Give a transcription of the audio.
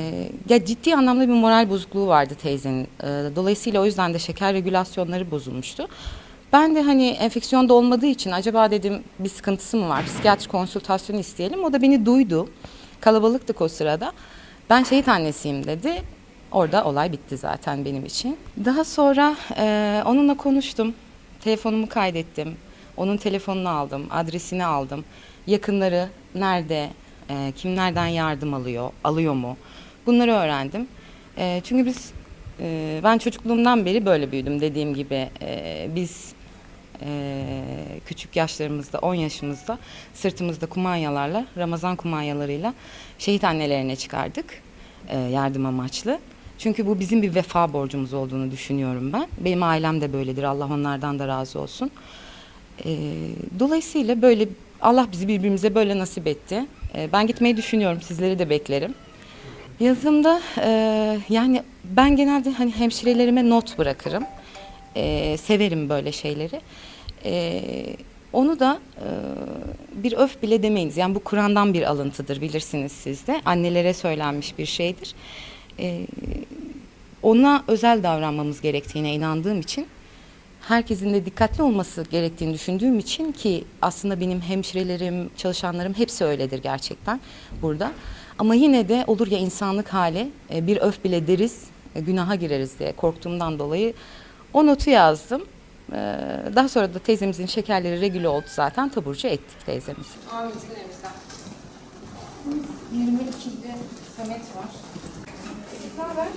Ee, Ya ciddi anlamda bir moral bozukluğu vardı teyzenin. Ee, Dolayısıyla o yüzden de şeker regülasyonları bozulmuştu. Ben de hani enfeksiyonda olmadığı için acaba dedim bir sıkıntısı mı var? Psikiyatri konsültasyonu isteyelim. O da beni duydu. Kalabalıktık o sırada. Ben şehit annesiyim dedi. Orada olay bitti zaten benim için. Daha sonra e, onunla konuştum. Telefonumu kaydettim. Onun telefonunu aldım, adresini aldım. Yakınları nerede, e, kimlerden yardım alıyor, alıyor mu? Bunları öğrendim. E, çünkü biz, e, ben çocukluğumdan beri böyle büyüdüm dediğim gibi. E, biz e, küçük yaşlarımızda, 10 yaşımızda sırtımızda kumanyalarla, Ramazan kumanyalarıyla şehit annelerine çıkardık e, yardım amaçlı. Çünkü bu bizim bir vefa borcumuz olduğunu düşünüyorum ben. Benim ailem de böyledir. Allah onlardan da razı olsun. E, dolayısıyla böyle Allah bizi birbirimize böyle nasip etti. E, ben gitmeyi düşünüyorum. Sizleri de beklerim. Yazımda e, yani ben genelde hani hemşirelerime not bırakırım. E, severim böyle şeyleri. E, onu da e, bir öf bile demeyiniz. Yani bu Kur'an'dan bir alıntıdır bilirsiniz siz de. Annelere söylenmiş bir şeydir. E, ona özel davranmamız gerektiğine inandığım için herkesin de dikkatli olması gerektiğini düşündüğüm için ki aslında benim hemşirelerim, çalışanlarım hepsi öyledir gerçekten burada. Ama yine de olur ya insanlık hali e, bir öf bile deriz, e, günaha gireriz diye korktuğumdan dolayı o notu yazdım. E, Daha sonra da teyzemizin şekerleri regüle oldu zaten taburcu ettik teyzemizi. Ahmet'in emsal. 22'de Samet var. Haber?